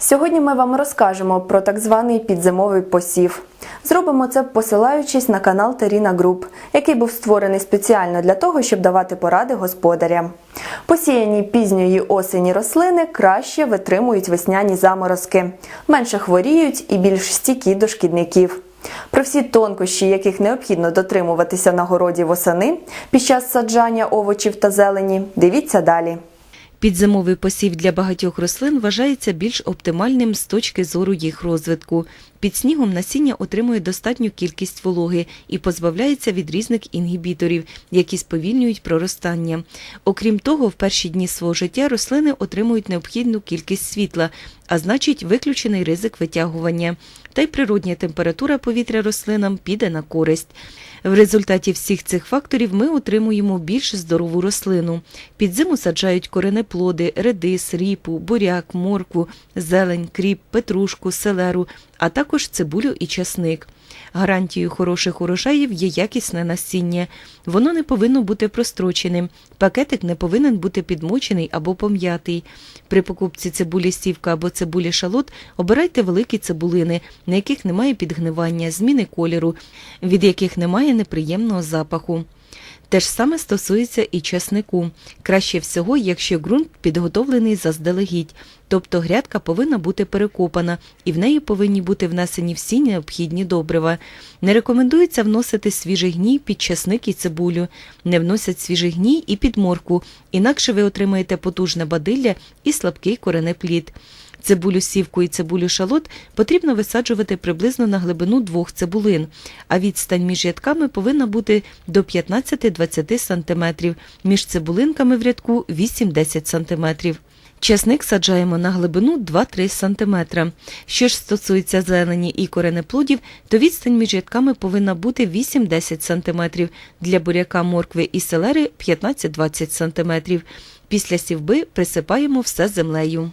Сьогодні ми вам розкажемо про так званий підзимовий посів. Зробимо це посилаючись на канал Теріна Груп, який був створений спеціально для того, щоб давати поради господарям. Посіяні пізньої осені рослини краще витримують весняні заморозки, менше хворіють і більш стійкі до шкідників. Про всі тонкощі, яких необхідно дотримуватися на городі восени під час саджання овочів та зелені, дивіться далі. Підзимовий посів для багатьох рослин вважається більш оптимальним з точки зору їх розвитку. Під снігом насіння отримує достатню кількість вологи і позбавляється від різних інгібіторів, які сповільнюють проростання. Окрім того, в перші дні свого життя рослини отримують необхідну кількість світла, а значить виключений ризик витягування. Та й природня температура повітря рослинам піде на користь. В результаті всіх цих факторів ми отримуємо більш здорову рослину. Під зиму саджають коренеплоди, редис, ріпу, буряк, моркву, зелень, кріп, петрушку, селеру, а також цибулю і часник. Гарантією хороших урожаїв є якісне насіння. Воно не повинно бути простроченим. Пакетик не повинен бути підмочений або пом'ятий. При покупці цибулі сівка або цибулі шалот обирайте великі цибулини, на яких немає підгнивання, зміни кольору, від яких немає неприємного запаху. Те ж саме стосується і часнику. Краще всього, якщо ґрунт підготовлений заздалегідь, тобто грядка повинна бути перекопана і в неї повинні бути внесені всі необхідні добрива. Не рекомендується вносити свіжий гній під часник і цибулю, не вносять свіжий гній і під морку, інакше ви отримаєте потужне бадилля і слабкий коренеплід. Цибулю сівку і цибулю шалот потрібно висаджувати приблизно на глибину двох цибулин, а відстань між рядками повинна бути до 15-20 см, між цибулинками в рядку 8-10 см. Часник саджаємо на глибину 2-3 см. Що ж стосується зелені і коренеплодів, то відстань між рядками повинна бути 8-10 см, для буряка, моркви і селери 15-20 см. Після сівби присипаємо все землею.